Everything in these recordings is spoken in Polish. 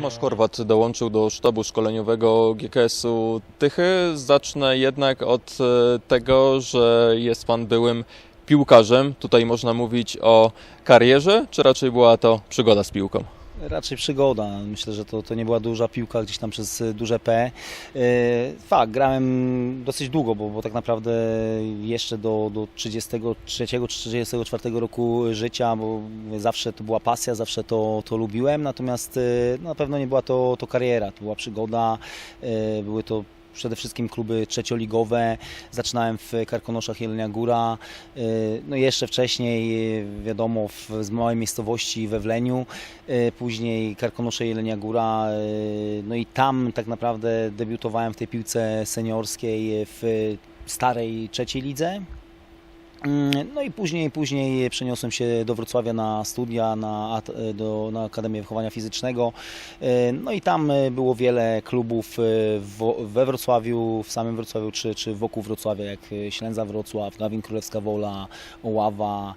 Tomasz Horwat dołączył do sztabu szkoleniowego GKS-u Tychy. Zacznę jednak od e, tego, że jest pan byłym piłkarzem. Tutaj można mówić o karierze, czy raczej była to przygoda z piłką? Raczej przygoda. Myślę, że to, to nie była duża piłka gdzieś tam przez y, duże P. Yy, Fakt, grałem dosyć długo, bo, bo tak naprawdę jeszcze do, do 33 czy 34 roku życia, bo zawsze to była pasja, zawsze to, to lubiłem, natomiast y, no, na pewno nie była to, to kariera, to była przygoda, yy, były to przede wszystkim kluby trzecioligowe. Zaczynałem w Karkonoszach Jelenia Góra, yy, no jeszcze wcześniej, yy, wiadomo, w, z małej miejscowości we Wleniu, yy, później Karkonosze Jelenia Góra, no i tam tak naprawdę debiutowałem w tej piłce seniorskiej w starej trzeciej lidze. Mm, No i później, później przeniosłem się do Wrocławia na studia, na, at- do, na Akademię Wychowania Fizycznego. E, No i tam e, było wiele klubów e, we Wrocławiu, w samym Wrocławiu, czy, czy wokół Wrocławia, jak e, Ślęza Wrocław, Gawin Królewska Wola, Oława,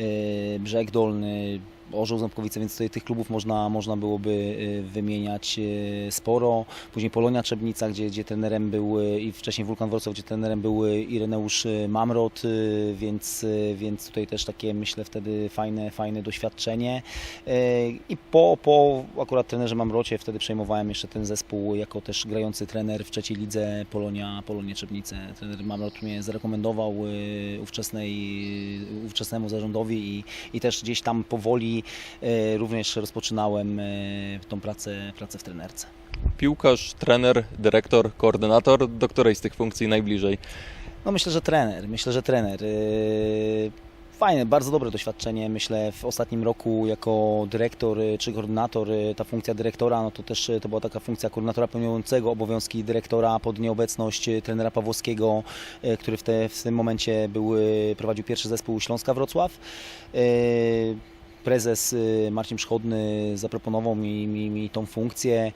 e, Brzeg Dolny, Orzeł Ząbkowice, więc tutaj tych klubów można, można byłoby e, wymieniać e, sporo. Później Polonia Trzebnica, gdzie, gdzie trenerem był e, i wcześniej Wulkan Wrocław, gdzie trenerem był Ireneusz Mamrot, więc, więc tutaj też takie myślę wtedy fajne, fajne doświadczenie. I po, po akurat trenerze Mamrocie wtedy przejmowałem jeszcze ten zespół jako też grający trener w trzeciej lidze Polonia, Polonie Trzebnice. Trener Mamrot mnie zarekomendował ówczesnej, ówczesnemu zarządowi i, i też gdzieś tam powoli e, również rozpoczynałem e, tą pracę, pracę w trenerce. Piłkarz, trener, dyrektor, koordynator, do której z tych funkcji najbliżej? No myślę, że trener. Myślę, że trener. Yy, Fajne, bardzo dobre doświadczenie. Myślę w ostatnim roku jako dyrektor czy koordynator, ta funkcja dyrektora, no to też to była taka funkcja koordynatora pełniącego obowiązki dyrektora pod nieobecność trenera Pawłowskiego, który w, te, w tym momencie był, prowadził pierwszy zespół Śląska Wrocław. Prezes y, Marcin Przychodny zaproponował mi, mi, mi tą funkcję.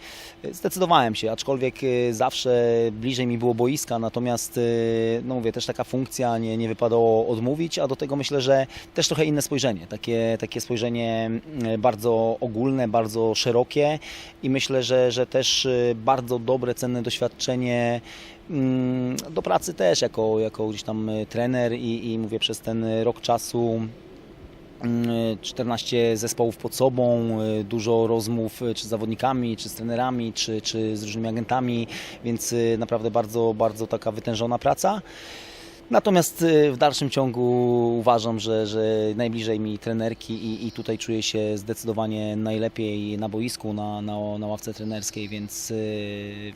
Zdecydowałem się, aczkolwiek y, zawsze bliżej mi było boiska, natomiast y, no mówię, też taka funkcja nie, nie wypadało odmówić, a do tego myślę, że też trochę inne spojrzenie, takie, takie spojrzenie bardzo ogólne, bardzo szerokie i myślę, że, że też bardzo dobre, cenne doświadczenie mm, do pracy też jako, jako gdzieś tam trener i, i mówię przez ten rok czasu 14 zespołów pod sobą, y, dużo rozmów y, czy z zawodnikami, czy z trenerami, czy, czy z różnymi agentami, więc y, naprawdę bardzo, bardzo taka wytężona praca. Natomiast w dalszym ciągu uważam, że, że najbliżej mi trenerki i, i tutaj czuję się zdecydowanie najlepiej na boisku, na, na, na ławce trenerskiej, więc,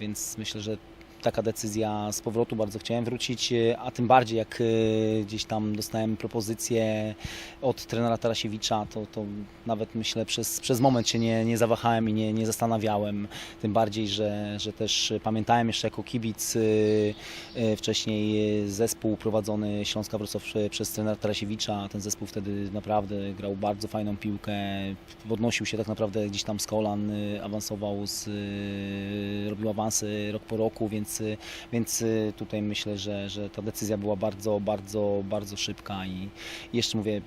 więc myślę, że taka decyzja z powrotu, bardzo chciałem wrócić, y, a tym bardziej jak y, gdzieś tam dostałem propozycję od trenera Tarasiewicza, to, to nawet myślę przez, przez moment się nie, nie zawahałem i nie, nie zastanawiałem, tym bardziej, że, że też pamiętałem jeszcze jako kibic y, wcześniej zespół prowadzony Śląska Wrocław przez trenera Tarasiewicza, ten zespół wtedy naprawdę grał bardzo fajną piłkę, podnosił się tak naprawdę gdzieś tam z kolan, awansował, z, robił awansy rok po roku, więc, więc y, tutaj myślę, że, że ta decyzja była bardzo, bardzo, bardzo szybka i jeszcze mówię,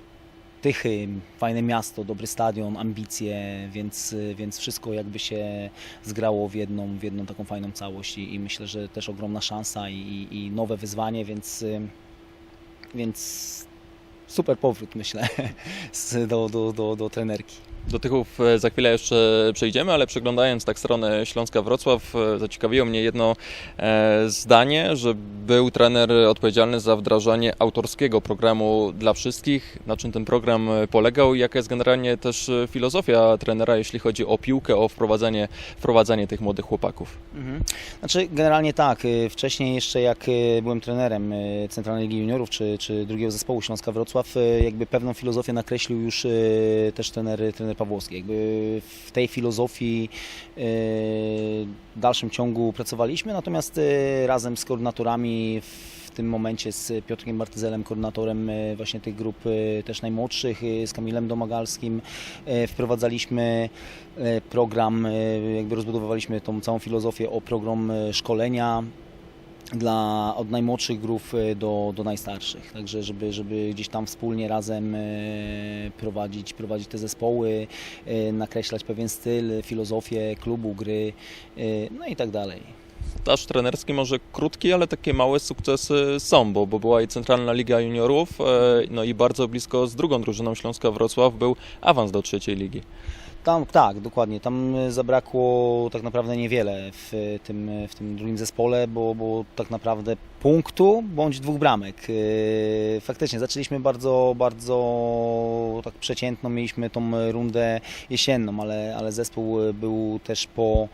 Tychy, fajne miasto, dobry stadion, ambicje, więc, y, więc wszystko jakby się zgrało w jedną, w jedną taką fajną całość i, i myślę, że też ogromna szansa i, i nowe wyzwanie, więc, y, więc super powrót myślę do, do, do, do trenerki. Do Tychów e, za chwilę jeszcze przejdziemy, ale przeglądając tak stronę Śląska Wrocław, e, zaciekawiło mnie jedno e, zdanie, że był trener odpowiedzialny za wdrażanie autorskiego programu dla wszystkich. Na czym ten program polegał i jaka jest generalnie też filozofia trenera, jeśli chodzi o piłkę, o wprowadzanie, wprowadzanie tych młodych chłopaków? Mhm. Znaczy generalnie tak, wcześniej jeszcze jak byłem trenerem Centralnej Ligi Juniorów czy, czy drugiego zespołu Śląska Wrocław, jakby pewną filozofię nakreślił już też trener, trener Pawłowski. Jakby w tej filozofii w dalszym ciągu pracowaliśmy, natomiast y, razem z koordynatorami w tym momencie z Piotrkiem Bartyzelem, koordynatorem y, właśnie tych grup też najmłodszych, z Kamilem Domagalskim wprowadzaliśmy program, jakby rozbudowywaliśmy tą całą filozofię o program szkolenia dla, od najmłodszych grup e, do, do najstarszych. Także żeby, żeby gdzieś tam wspólnie razem e, prowadzić, prowadzić te zespoły, e, nakreślać pewien styl, filozofię klubu, gry, no i tak dalej. Staż trenerski może krótki, ale takie małe sukcesy są, bo, bo była i Centralna Liga Juniorów, no i bardzo blisko z drugą drużyną Śląska Wrocław był awans do trzeciej ligi. Tam, tak, dokładnie. Tam e, zabrakło tak naprawdę niewiele w e, tym, w tym drugim zespole, bo, bo tak naprawdę punktu bądź dwóch bramek. Faktycznie zaczęliśmy bardzo, bardzo tak przeciętną, mieliśmy tą rundę jesienną, ale, ale zespół był też po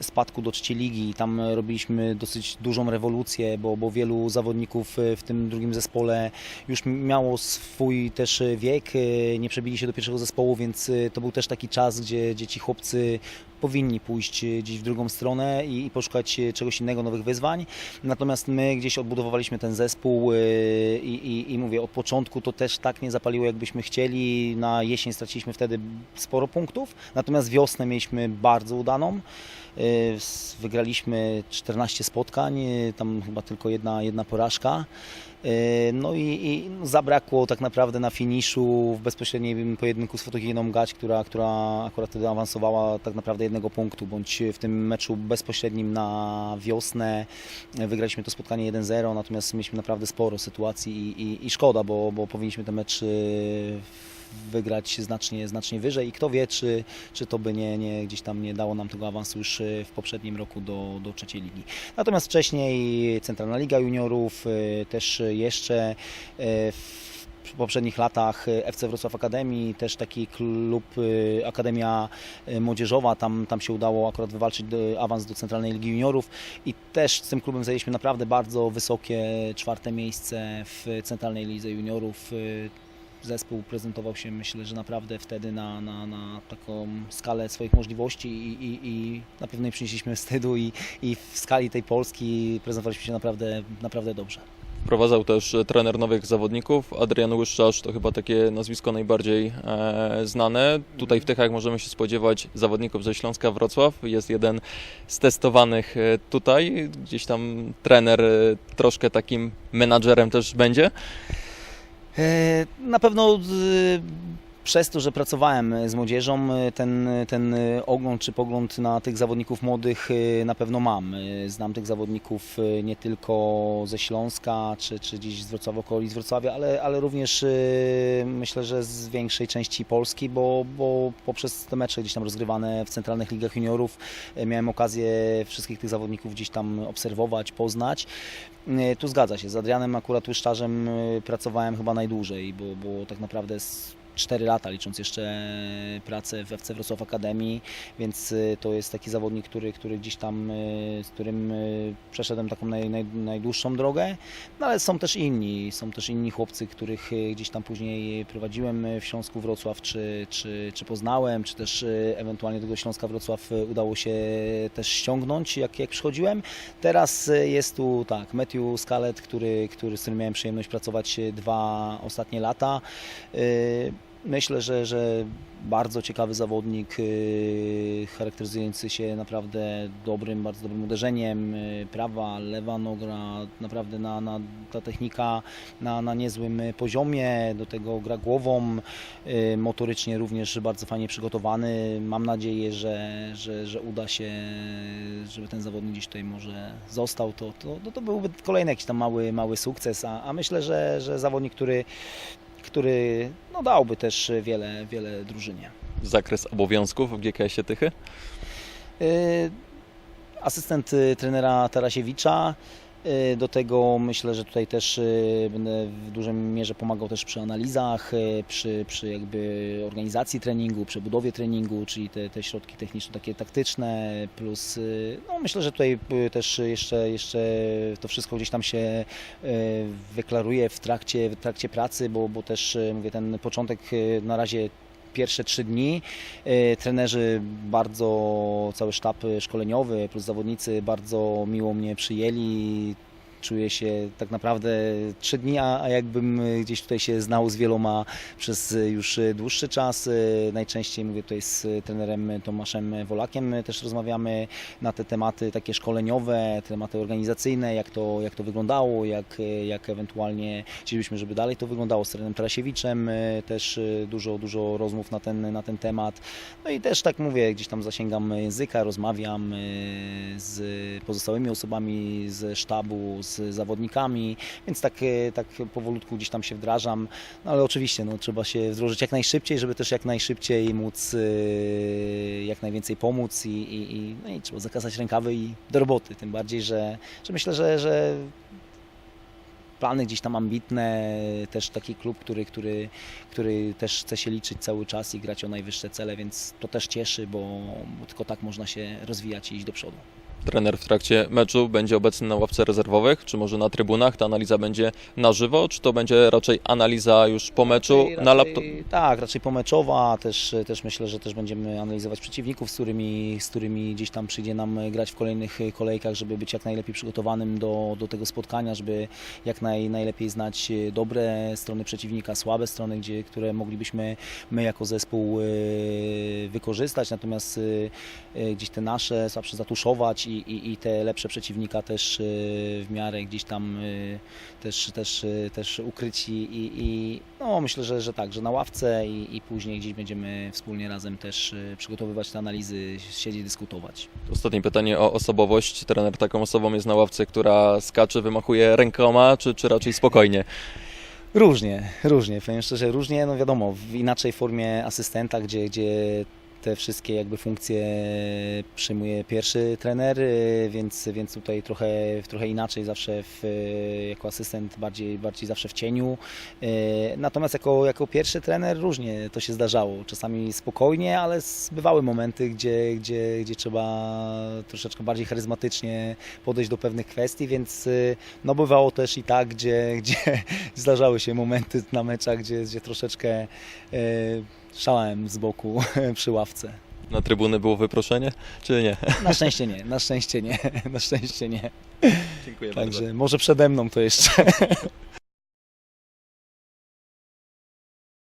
spadku do trzeciej ligi. Tam robiliśmy dosyć dużą rewolucję, bo, bo wielu zawodników e, w tym drugim zespole już miało swój też wiek, e, nie przebili się do pierwszego zespołu, więc e, to był też taki czas, gdzie, gdzie ci chłopcy powinni pójść e, gdzieś w drugą stronę i, i poszukać e, czegoś innego, nowych wyzwań. Natomiast my gdzieś odbudowywaliśmy ten zespół e, i, i, i mówię, od początku to też tak nie zapaliło, jakbyśmy chcieli. Na jesień straciliśmy wtedy sporo punktów, natomiast wiosnę mieliśmy bardzo udaną. S- Wygraliśmy 14 spotkań, e, tam chyba tylko jedna, jedna porażka. E, No i, i zabrakło tak naprawdę na finiszu w bezpośrednim pojedynku z Fotogieną Gać, która, która akurat wtedy awansowała tak naprawdę jednego punktu, bądź w tym meczu bezpośrednim na wiosnę wygraliśmy to spotkanie 1-0, natomiast mieliśmy naprawdę sporo sytuacji i, i, i szkoda, bo, bo powinniśmy ten mecz e, wygrać znacznie, znacznie wyżej i kto wie, czy, czy to by nie, nie, gdzieś tam nie dało nam tego awansu już e, w poprzednim roku do, do trzeciej ligi. Natomiast wcześniej Centralna Liga Juniorów, e, też jeszcze e, w poprzednich latach FC Wrocław Akademii, też taki klub Akademia Młodzieżowa, tam, tam się udało akurat wywalczyć do, awans do Centralnej Ligi Juniorów i też z tym klubem zajęliśmy naprawdę bardzo wysokie czwarte miejsce w Centralnej Lidze Juniorów. Zespół prezentował się myślę, że naprawdę wtedy na, na, na taką skalę swoich możliwości i, i, i na pewno nie przynieśliśmy wstydu i, i w skali tej Polski prezentowaliśmy się naprawdę, naprawdę dobrze. Wprowadzał też trener nowych zawodników. Adrian Łyszczarz to chyba takie nazwisko najbardziej e, znane. Tutaj w Tychach możemy się spodziewać zawodników ze Śląska Wrocław. Jest jeden z testowanych e, tutaj. Gdzieś tam trener e, troszkę takim menadżerem też będzie. E, Na pewno przez to, że pracowałem z młodzieżą, e, ten, ten e, ogląd czy pogląd na tych zawodników młodych e, na pewno mam. E, Znam tych zawodników e, nie tylko ze Śląska, czy, czy gdzieś z Wrocławia, okolic Wrocławia, ale, ale również e, myślę, że z większej części Polski, bo, bo poprzez te mecze gdzieś tam rozgrywane w centralnych ligach juniorów e, miałem okazję wszystkich tych zawodników gdzieś tam obserwować, poznać. E, Tu zgadza się. Z Adrianem akurat Łyszczarzem e, pracowałem chyba najdłużej, bo, bo tak naprawdę z 4 lata, licząc jeszcze pracę w FC Wrocław Akademii, więc e, to jest taki zawodnik, który, który gdzieś tam, e, z którym e, przeszedłem taką naj, naj, najdłuższą drogę, no ale są też inni, są też inni chłopcy, których gdzieś tam później prowadziłem w Śląsku Wrocław, czy, czy, czy poznałem, czy też ewentualnie tego Śląska Wrocław udało się też ściągnąć, jak, jak przychodziłem. Teraz jest tu tak, Matthew Scalet, który, który, z którym miałem przyjemność pracować dwa ostatnie lata. Myślę, że, że bardzo ciekawy zawodnik, e, charakteryzujący się naprawdę dobrym, bardzo dobrym uderzeniem. e, Prawa, lewa noga, naprawdę na, na, ta technika na, na niezłym poziomie. Do tego gra głową, e, motorycznie również bardzo fajnie przygotowany. Mam nadzieję, że, że, że uda się, żeby ten zawodnik gdzieś tutaj może został. To, to, to, to byłby kolejny jakiś tam mały, mały sukces, a, a myślę, że, że zawodnik, który, który no, dałby też wiele, wiele drużynie. Zakres obowiązków w GKS-ie Tychy. Y, Asystent trenera Tarasiewicza. Y, Do tego myślę, że tutaj też y, będę w dużej mierze pomagał też przy analizach, y, przy, przy jakby organizacji treningu, przebudowie treningu, czyli te, te środki techniczne, takie taktyczne, plus no myślę, że tutaj też jeszcze, jeszcze to wszystko gdzieś tam się wyklaruje w trakcie, w trakcie pracy, bo, bo też mówię, ten początek na razie pierwsze trzy dni. E, Trenerzy bardzo, cały sztab szkoleniowy plus zawodnicy bardzo miło mnie przyjęli. Czuję się tak naprawdę trzy dni, a, jakbym y, gdzieś tutaj się znał z wieloma przez y, już y, dłuższy czas. Najczęściej mówię tutaj z trenerem Tomaszem Wolakiem też rozmawiamy na te tematy takie szkoleniowe, tematy organizacyjne, jak to, jak to wyglądało, jak, jak ewentualnie chcielibyśmy, żeby dalej to wyglądało z trenerem Tarasiewiczem, y, też dużo, dużo rozmów na ten, na ten temat. No i też tak mówię, gdzieś tam zasięgam języka, rozmawiam z pozostałymi osobami z sztabu, z zawodnikami, więc tak, y, tak powolutku gdzieś tam się wdrażam, no ale oczywiście no, trzeba się wdrożyć jak najszybciej, żeby też jak najszybciej móc y, jak najwięcej pomóc i, i, i, no i trzeba zakasać rękawy i do roboty, tym bardziej, że, że myślę, że, że plany gdzieś tam ambitne, też taki klub, który, który, który też chce się liczyć cały czas i grać o najwyższe cele, więc to też cieszy, bo tylko tak można się rozwijać i iść do przodu. Trener w trakcie meczu będzie obecny na ławce rezerwowych, czy może na trybunach? Ta analiza będzie na żywo, czy to będzie raczej analiza już po meczu Raczej- na raczej- laptop? Tak, raczej pomeczowa, też, też myślę, że też będziemy analizować przeciwników, z którymi, z którymi gdzieś tam przyjdzie nam grać w kolejnych kolejkach, żeby być jak najlepiej przygotowanym do, do tego spotkania, żeby jak naj, najlepiej znać dobre strony przeciwnika, słabe strony, gdzie, które moglibyśmy my jako zespół e, wykorzystać, natomiast e, e, gdzieś te nasze słabsze zatuszować i, i, i te lepsze przeciwnika też e, w miarę gdzieś tam e, też, też, e, też ukryć i, i, no myślę, że, że tak, że na ławce i, i później gdzieś będziemy wspólnie razem też przygotowywać te analizy, siedzieć, dyskutować. Ostatnie pytanie o osobowość. Trener taką osobą jest na ławce, która skacze, wymachuje rękoma, czy, czy raczej spokojnie? Różnie, różnie, powiem szczerze, różnie, no wiadomo, w inaczej formie asystenta, gdzie, gdzie te wszystkie jakby funkcje przyjmuje pierwszy trener, y, więc, więc tutaj trochę, trochę inaczej zawsze w, y, jako asystent bardziej, bardziej zawsze w cieniu. Y, Natomiast jako, jako pierwszy trener różnie to się zdarzało. Czasami spokojnie, ale bywały momenty, gdzie, gdzie, gdzie trzeba troszeczkę bardziej charyzmatycznie podejść do pewnych kwestii, więc no bywało też i tak, gdzie, gdzie zdarzały się momenty na meczach, gdzie, gdzie troszeczkę szalałem z boku przy ławce. Na trybuny było wyproszenie, czy nie? Na szczęście nie, na szczęście nie, na szczęście nie. Dziękuję Także może przede mną to jeszcze.